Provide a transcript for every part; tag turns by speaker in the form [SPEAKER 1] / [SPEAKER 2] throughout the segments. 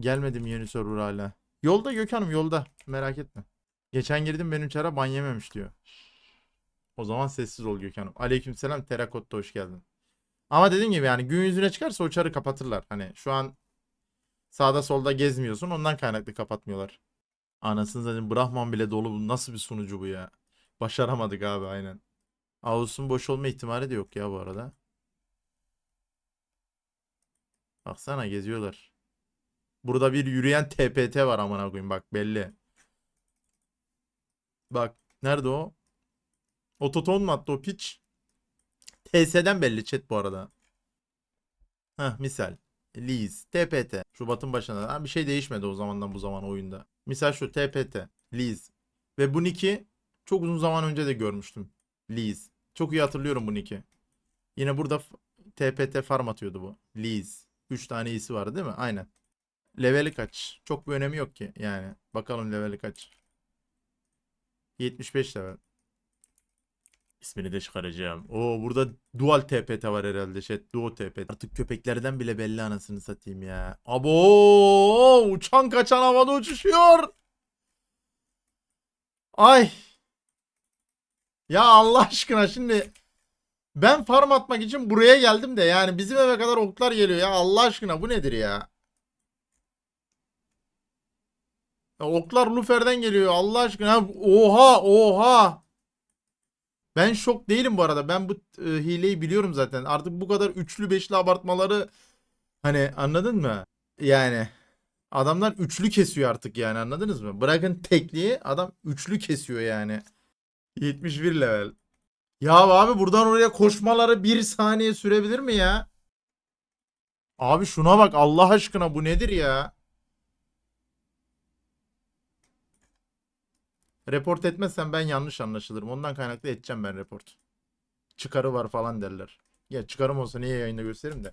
[SPEAKER 1] Gelmedim yeni server hala. Yolda Gökhan'ım yolda. Merak etme. Geçen girdim benim çara ban yememiş diyor. O zaman sessiz ol Gökhan'ım. Aleykümselam Terakotta hoş geldin. Ama dediğim gibi yani gün yüzüne çıkarsa o çarı kapatırlar. Hani şu an sağda solda gezmiyorsun ondan kaynaklı kapatmıyorlar. Anasını zaten Brahman bile dolu. Bu nasıl bir sunucu bu ya? Başaramadık abi aynen. Ağustos'un boş olma ihtimali de yok ya bu arada. Baksana geziyorlar. Burada bir yürüyen TPT var amına koyayım bak belli. Bak nerede o? Ototon mu attı o piç? TS'den belli chat bu arada. Heh misal. Liz, TPT. Şubat'ın başında. Ha, bir şey değişmedi o zamandan bu zaman oyunda. Misal şu TPT, Liz. Ve bu nick'i çok uzun zaman önce de görmüştüm. Liz. Çok iyi hatırlıyorum bu nick'i. Yine burada TPT farm atıyordu bu. Liz. 3 tane iyisi vardı değil mi? Aynen. Leveli kaç? Çok bir önemi yok ki yani. Bakalım leveli kaç. 75 level. İsmini de çıkaracağım. Oo burada dual TPT var herhalde. Şey, duo TPT. Artık köpeklerden bile belli anasını satayım ya. Abo! Uçan kaçan havada uçuşuyor. Ay. Ya Allah aşkına şimdi ben farm atmak için buraya geldim de yani bizim eve kadar oklar geliyor ya Allah aşkına bu nedir ya? Ya oklar Lufer'den geliyor Allah aşkına. Oha oha. Ben şok değilim bu arada. Ben bu e, hileyi biliyorum zaten. Artık bu kadar üçlü beşli abartmaları hani anladın mı? Yani adamlar üçlü kesiyor artık yani anladınız mı? Bırakın tekliği adam üçlü kesiyor yani. 71 level. Ya abi buradan oraya koşmaları bir saniye sürebilir mi ya? Abi şuna bak Allah aşkına bu nedir ya? Report etmezsen ben yanlış anlaşılırım. Ondan kaynaklı edeceğim ben report. Çıkarı var falan derler. Ya çıkarım olsa niye yayında gösteririm de.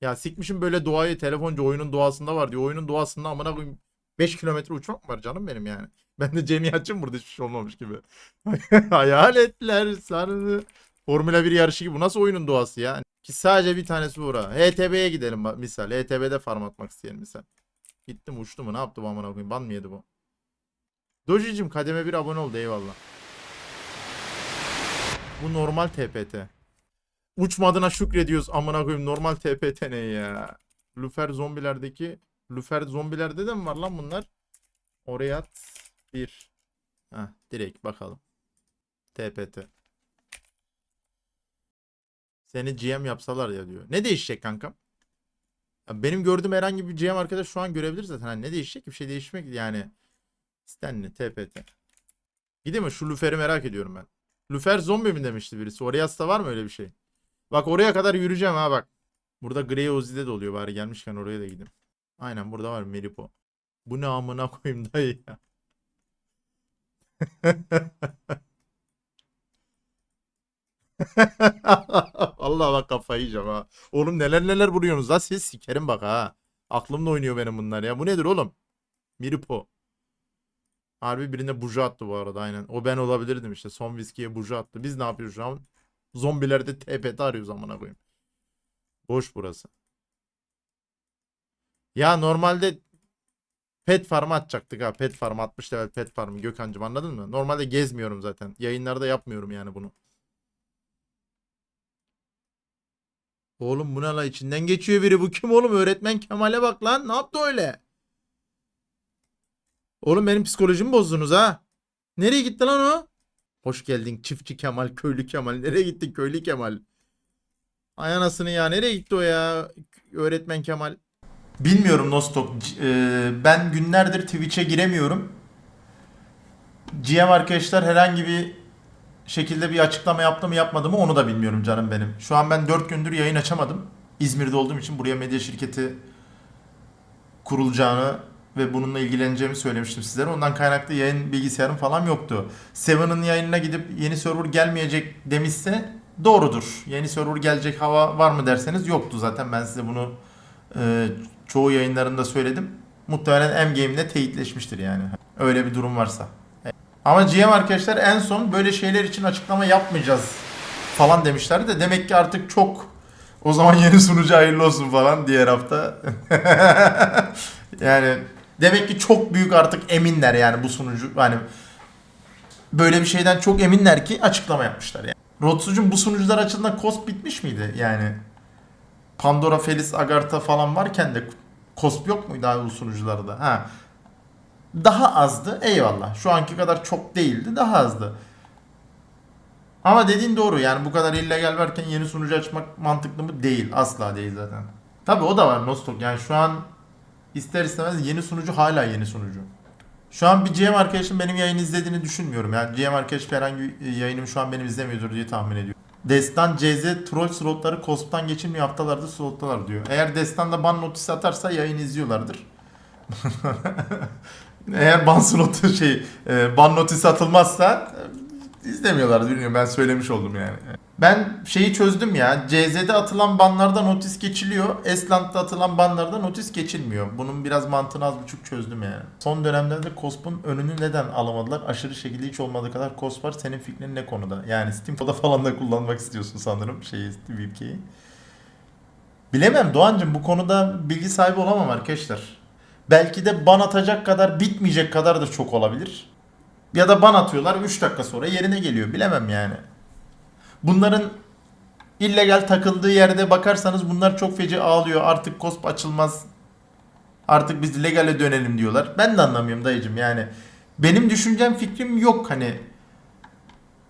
[SPEAKER 1] Ya sikmişim böyle doğayı telefoncu oyunun doğasında var diyor. Oyunun doğasında amına koyayım 5 kilometre uçmak mı var canım benim yani. Ben de Cem'i açım burada hiçbir şey olmamış gibi. Hayaletler sarı. Formula 1 yarışı gibi. Bu nasıl oyunun doğası ya? Ki sadece bir tanesi uğra. HTB'ye gidelim bak misal. HTB'de farm atmak isteyelim misal. Gittim uçtu mu ne yaptı bu amına koyayım? Ban mı yedi bu? Dojicim kademe bir abone oldu eyvallah. Bu normal TPT. Uçmadığına şükrediyoruz amına koyayım normal TPT ne ya? Lufer zombilerdeki Lufer zombilerde de mi var lan bunlar? Oraya at. Bir. Heh, direkt bakalım. TPT. Seni GM yapsalar ya diyor. Ne değişecek kankam? Ya benim gördüğüm herhangi bir GM arkadaş şu an görebilir zaten. Hani ne değişecek? Bir şey değişmek yani. Stanley, TPT. Gideyim mi? Şu Lufer'i merak ediyorum ben. Lufer zombi mi demişti birisi? Orias'ta var mı öyle bir şey? Bak oraya kadar yürüyeceğim ha bak. Burada Grey Ozi'de de oluyor bari gelmişken oraya da gideyim. Aynen burada var Meripo. Bu ne amına koyayım dayı ya. Allah bak kafayı yiyeceğim ha. Oğlum neler neler vuruyorsunuz la siz sikerim bak ha. Aklımda oynuyor benim bunlar ya. Bu nedir oğlum? Miripo. Harbi birine buja attı bu arada aynen. O ben olabilirdim işte. Son viskiye buja attı. Biz ne yapıyoruz şu an? Zombilerde TPT arıyoruz amına koyayım. Boş burası. Ya normalde pet farmı atacaktık ha. Pet farmı 60 level pet farmı Gökhan'cım anladın mı? Normalde gezmiyorum zaten. Yayınlarda yapmıyorum yani bunu. Oğlum bu ne la içinden geçiyor biri bu kim oğlum öğretmen Kemal'e bak lan ne yaptı öyle? Oğlum benim psikolojimi bozdunuz ha. Nereye gitti lan o? Hoş geldin çiftçi Kemal, köylü Kemal. Nereye gitti köylü Kemal? Ay anasını ya nereye gitti o ya? Öğretmen Kemal. Bilmiyorum Nostok. E, ben günlerdir Twitch'e giremiyorum. GM arkadaşlar herhangi bir şekilde bir açıklama yaptı mı yapmadı mı onu da bilmiyorum canım benim. Şu an ben 4 gündür yayın açamadım. İzmir'de olduğum için buraya medya şirketi kurulacağını ve bununla ilgileneceğimi söylemiştim sizlere. Ondan kaynaklı yayın bilgisayarım falan yoktu. Seven'ın yayınına gidip yeni server gelmeyecek demişse doğrudur. Yeni server gelecek hava var mı derseniz yoktu zaten. Ben size bunu e, çoğu yayınlarında söyledim. Muhtemelen M-Game'de teyitleşmiştir yani. Öyle bir durum varsa. Ama GM arkadaşlar en son böyle şeyler için açıklama yapmayacağız falan demişlerdi de demek ki artık çok O zaman yeni sunucu hayırlı olsun falan diğer hafta. yani demek ki çok büyük artık eminler yani bu sunucu hani böyle bir şeyden çok eminler ki açıklama yapmışlar yani. Rotsucum bu sunucular açısından cost bitmiş miydi yani? Pandora, Felis, Agartha falan varken de cost yok muydu abi bu sunucularda? Ha. Daha azdı eyvallah. Şu anki kadar çok değildi daha azdı. Ama dediğin doğru yani bu kadar illegal varken yeni sunucu açmak mantıklı mı? Değil. Asla değil zaten. Tabi o da var Nostok. Yani şu an ister istemez yeni sunucu hala yeni sunucu. Şu an bir GM arkadaşım benim yayını izlediğini düşünmüyorum. Yani GM arkadaş herhangi bir yayınımı şu an benim izlemiyordur diye tahmin ediyorum. Destan CZ troll slotları cosp'tan geçilmiyor haftalarda slottalar diyor. Eğer Destan'da ban notisi atarsa yayını izliyorlardır. Eğer ban slotu şey e, ban notisi atılmazsa izlemiyorlardır bilmiyorum ben söylemiş oldum yani. Ben şeyi çözdüm ya. CZ'de atılan banlarda notis geçiliyor. Esland'da atılan banlarda notis geçilmiyor. Bunun biraz mantığını az buçuk çözdüm yani. Son dönemlerde COSP'un önünü neden alamadılar? Aşırı şekilde hiç olmadığı kadar COSP var. Senin fikrin ne konuda? Yani Steam'da falan da kullanmak istiyorsun sanırım şeyi VPK'yi. Bilemem Doğancım bu konuda bilgi sahibi olamam arkadaşlar. Belki de ban atacak kadar bitmeyecek kadar da çok olabilir. Ya da ban atıyorlar 3 dakika sonra yerine geliyor. Bilemem yani. Bunların illegal takıldığı yerde bakarsanız bunlar çok feci ağlıyor. Artık kosp açılmaz. Artık biz legale dönelim diyorlar. Ben de anlamıyorum dayıcım yani. Benim düşüncem fikrim yok hani.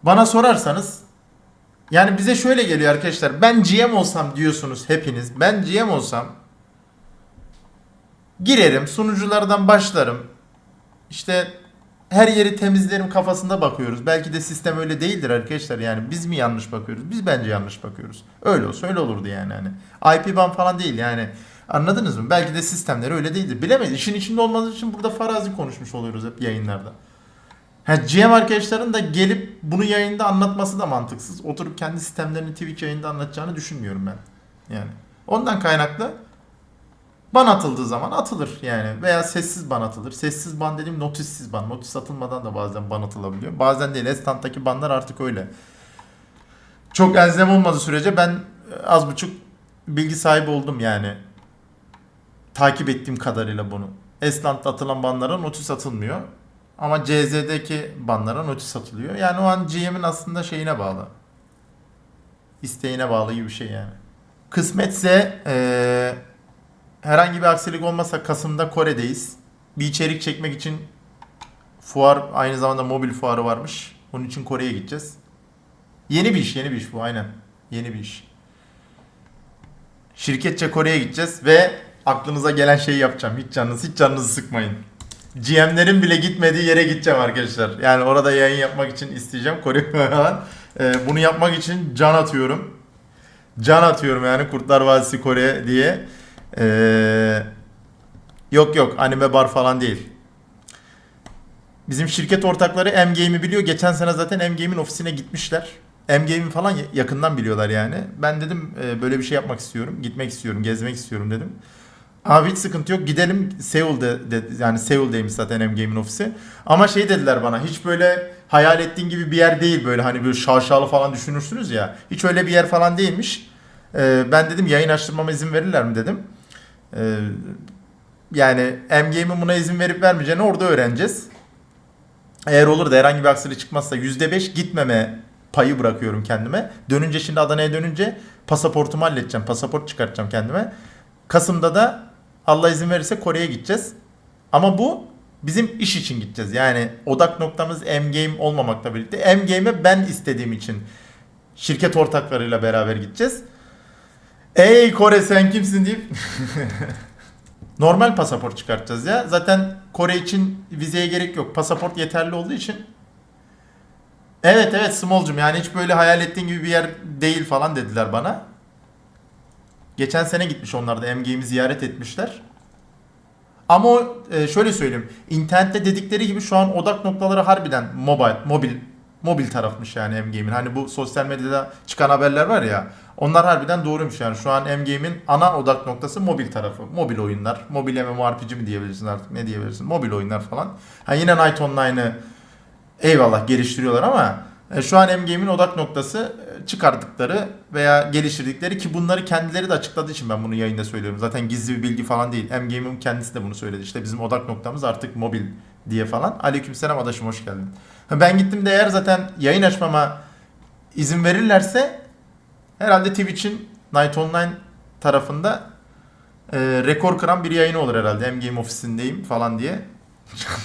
[SPEAKER 1] Bana sorarsanız yani bize şöyle geliyor arkadaşlar. Ben GM olsam diyorsunuz hepiniz. Ben GM olsam girerim sunuculardan başlarım. İşte her yeri temizlerim kafasında bakıyoruz. Belki de sistem öyle değildir arkadaşlar. Yani biz mi yanlış bakıyoruz? Biz bence yanlış bakıyoruz. Öyle olsa öyle olurdu yani hani. IP ban falan değil yani. Anladınız mı? Belki de sistemleri öyle değildir. Bilemeyiz. İşin içinde olmadığı için burada farazi konuşmuş oluyoruz hep yayınlarda. Ha, GM arkadaşların da gelip bunu yayında anlatması da mantıksız. Oturup kendi sistemlerini Twitch yayında anlatacağını düşünmüyorum ben. Yani. Ondan kaynaklı ban atıldığı zaman atılır yani veya sessiz ban atılır. Sessiz ban dediğim notisiz ban. Notis atılmadan da bazen ban atılabiliyor. Bazen değil. Estant'taki banlar artık öyle. Çok elzem olmadığı sürece ben az buçuk bilgi sahibi oldum yani. Takip ettiğim kadarıyla bunu. Estant'ta atılan banlara notis atılmıyor. Ama CZ'deki banlara notis atılıyor. Yani o an GM'in aslında şeyine bağlı. İsteğine bağlı gibi bir şey yani. Kısmetse eee herhangi bir aksilik olmasa Kasım'da Kore'deyiz. Bir içerik çekmek için fuar aynı zamanda mobil fuarı varmış. Onun için Kore'ye gideceğiz. Yeni bir iş, yeni bir iş bu aynen. Yeni bir iş. Şirketçe Kore'ye gideceğiz ve aklınıza gelen şeyi yapacağım. Hiç canınızı, hiç canınızı sıkmayın. GM'lerin bile gitmediği yere gideceğim arkadaşlar. Yani orada yayın yapmak için isteyeceğim Kore falan. Ee, bunu yapmak için can atıyorum. Can atıyorum yani Kurtlar Vadisi Kore diye. Ee, yok yok anime bar falan değil. Bizim şirket ortakları M-Game'i biliyor. Geçen sene zaten M-Game'in ofisine gitmişler. M-Game'i falan ya- yakından biliyorlar yani. Ben dedim e, böyle bir şey yapmak istiyorum. Gitmek istiyorum, gezmek istiyorum dedim. Abi hiç sıkıntı yok. Gidelim Seul'de de, yani Seul'deymiş zaten M-Game'in ofisi. Ama şey dediler bana hiç böyle hayal ettiğin gibi bir yer değil böyle hani böyle şaşalı falan düşünürsünüz ya. Hiç öyle bir yer falan değilmiş. Ee, ben dedim yayın açtırmama izin verirler mi dedim. Ee, yani M-Game'in buna izin verip vermeyeceğini orada öğreneceğiz. Eğer olur da herhangi bir aksilik çıkmazsa %5 gitmeme payı bırakıyorum kendime. Dönünce şimdi Adana'ya dönünce pasaportumu halledeceğim. Pasaport çıkartacağım kendime. Kasım'da da Allah izin verirse Kore'ye gideceğiz. Ama bu bizim iş için gideceğiz. Yani odak noktamız M-Game olmamakla birlikte. M-Game'e ben istediğim için şirket ortaklarıyla beraber gideceğiz. Ey Kore sen kimsin deyip normal pasaport çıkartacağız ya. Zaten Kore için vizeye gerek yok. Pasaport yeterli olduğu için. Evet evet Small'cum yani hiç böyle hayal ettiğin gibi bir yer değil falan dediler bana. Geçen sene gitmiş onlar da M-Game'i ziyaret etmişler. Ama o, e, şöyle söyleyeyim. İnternette dedikleri gibi şu an odak noktaları harbiden mobile, mobil mobil tarafmış yani M-Game'in. Hani bu sosyal medyada çıkan haberler var ya. Onlar harbiden doğruymuş yani. Şu an M-Game'in ana odak noktası mobil tarafı. Mobil oyunlar. Mobil MMORPG mi diyebilirsin artık ne diyebilirsin. Mobil oyunlar falan. Ha yine Night Online'ı eyvallah geliştiriyorlar ama e, şu an M-Game'in odak noktası çıkardıkları veya geliştirdikleri ki bunları kendileri de açıkladığı için ben bunu yayında söylüyorum. Zaten gizli bir bilgi falan değil. M-Game'in kendisi de bunu söyledi. İşte bizim odak noktamız artık mobil diye falan. Aleykümselam adaşım hoş geldin. Ben gittim de eğer zaten yayın açmama izin verirlerse herhalde Twitch'in Night Online tarafında e, rekor kıran bir yayını olur herhalde. M-Game ofisindeyim falan diye.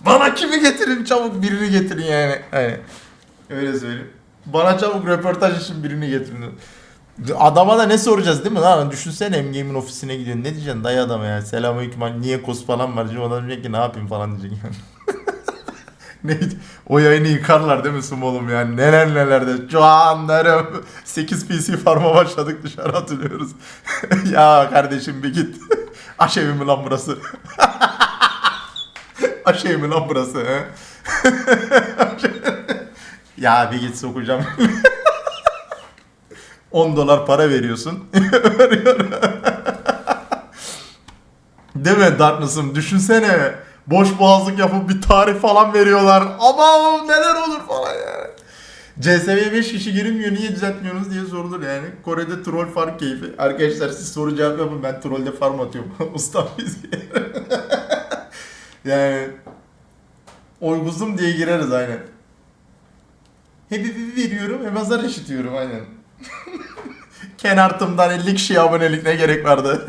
[SPEAKER 1] Bana kimi getirin çabuk birini getirin yani. Hani öyle söyleyeyim. Bana çabuk röportaj için birini getirin. Adama da ne soracağız değil mi lan? Düşünsene M-Game'in ofisine gidiyorsun. Ne diyeceksin dayı adama ya? Selamünaleyküm hani niye kos falan var. Adam diyecek ki ne yapayım falan diyecek yani. Neydi? O yayını yıkarlar değil mi Sumolum yani? Neler neler de. Canlarım. 8 PC farma başladık dışarı atılıyoruz. ya kardeşim bir git. Aş evi mi lan burası? Aş evi mi lan burası? Ya bir git sokacağım. 10 dolar para veriyorsun. Değil mi Darkness'ım? Düşünsene. Boş boğazlık yapıp bir tarih falan veriyorlar. Ama neler olur falan yani. CSV'ye 5 kişi girilmiyor niye düzeltmiyorsunuz diye sorulur yani. Kore'de troll farm keyfi. Arkadaşlar siz soru cevap yapın ben trollde farm atıyorum. Ustam biz Yani Oyguzum diye gireriz aynen. Bir veriyorum hem azar işitiyorum aynen. Kenartımdan 50 kişiye abonelik ne gerek vardı?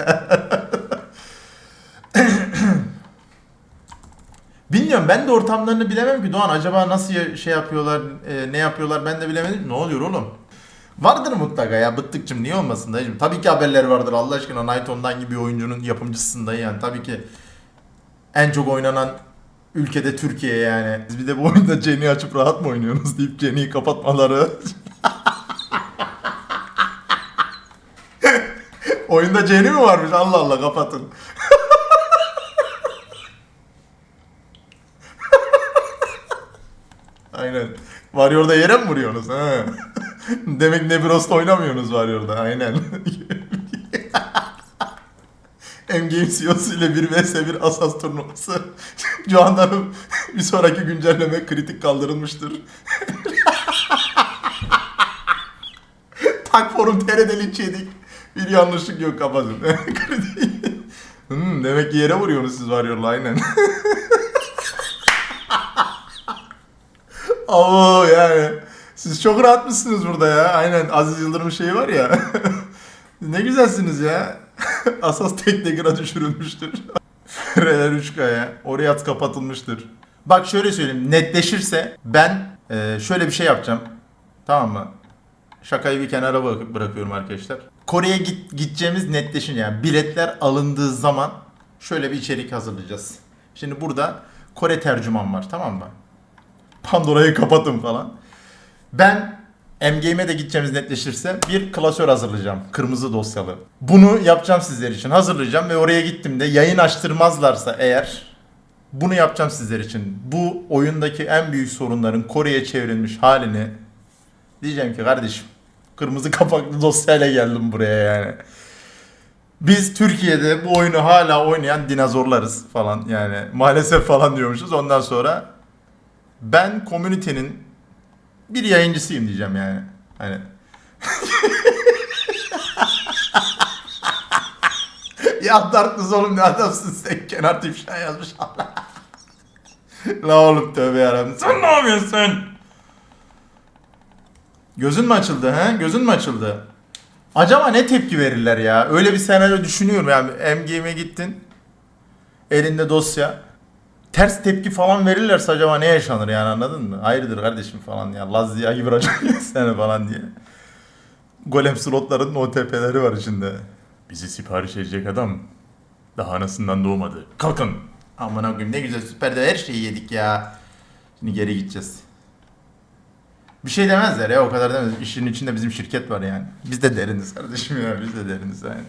[SPEAKER 1] Bilmiyorum ben de ortamlarını bilemem ki Doğan acaba nasıl şey yapıyorlar e, ne yapıyorlar ben de bilemedim. Ne oluyor oğlum? Vardır mutlaka ya bıttıkçım niye olmasın dayıcım. Tabii ki haberler vardır Allah aşkına Night Online gibi oyuncunun yapımcısın dayı yani. Tabii ki en çok oynanan ülkede Türkiye yani. Biz bir de bu oyunda Jenny açıp rahat mı oynuyorsunuz deyip Jenny'yi kapatmaları. Oyunda Jenny mi varmış? Allah Allah kapatın. Aynen. Warrior'da yere mi vuruyorsunuz? Ha. Demek Nebros'ta oynamıyorsunuz Warrior'da. Aynen. M-Game CEO'su ile 1 vs 1 Asas turnuvası. Canlarım bir sonraki güncelleme kritik kaldırılmıştır. Tak forum TR'de linç yedik. Bir yanlışlık yok kapatın. Hmm, demek ki yere vuruyorsunuz siz Warrior'la aynen. Oo yani. Siz çok rahat mısınız burada ya? Aynen Aziz Yıldırım şeyi var ya. ne güzelsiniz ya. Asas tek dekira düşürülmüştür. Fereler 3K'ya. Oraya at kapatılmıştır. Bak şöyle söyleyeyim. Netleşirse ben e, şöyle bir şey yapacağım. Tamam mı? Şakayı bir kenara bırak- bırakıyorum arkadaşlar. Kore'ye git, gideceğimiz netleşin yani. Biletler alındığı zaman şöyle bir içerik hazırlayacağız. Şimdi burada Kore tercüman var tamam mı? Pandora'yı kapatın falan. Ben M-Game'e de gideceğimiz netleşirse bir klasör hazırlayacağım. Kırmızı dosyalı. Bunu yapacağım sizler için. Hazırlayacağım ve oraya gittiğimde yayın açtırmazlarsa eğer bunu yapacağım sizler için. Bu oyundaki en büyük sorunların Kore'ye çevrilmiş halini diyeceğim ki kardeşim kırmızı kapaklı dosyayla geldim buraya yani. Biz Türkiye'de bu oyunu hala oynayan dinozorlarız falan yani. Maalesef falan diyormuşuz. Ondan sonra ben komünitenin bir yayıncısıyım diyeceğim yani. Hani ya Darkness oğlum ne adamsın sen kenar ifşa yazmış Allah. La oğlum tövbe yarabbim. Sen ne yapıyorsun? Gözün mü açıldı he? Gözün mü açıldı? Acaba ne tepki verirler ya? Öyle bir senaryo düşünüyorum yani. M-Game'e gittin. Elinde dosya. Ters tepki falan verirlerse acaba ne yaşanır yani anladın mı? Hayırdır kardeşim falan ya. Laz ya gibi sene falan diye. Golem slotların OTP'leri var içinde. Bizi sipariş edecek adam daha anasından doğmadı. Kalkın. Aman koyayım ne güzel süperde her şeyi yedik ya. Şimdi geri gideceğiz. Bir şey demezler ya o kadar demez. İşin içinde bizim şirket var yani. Biz de deriniz kardeşim ya biz de deriniz yani.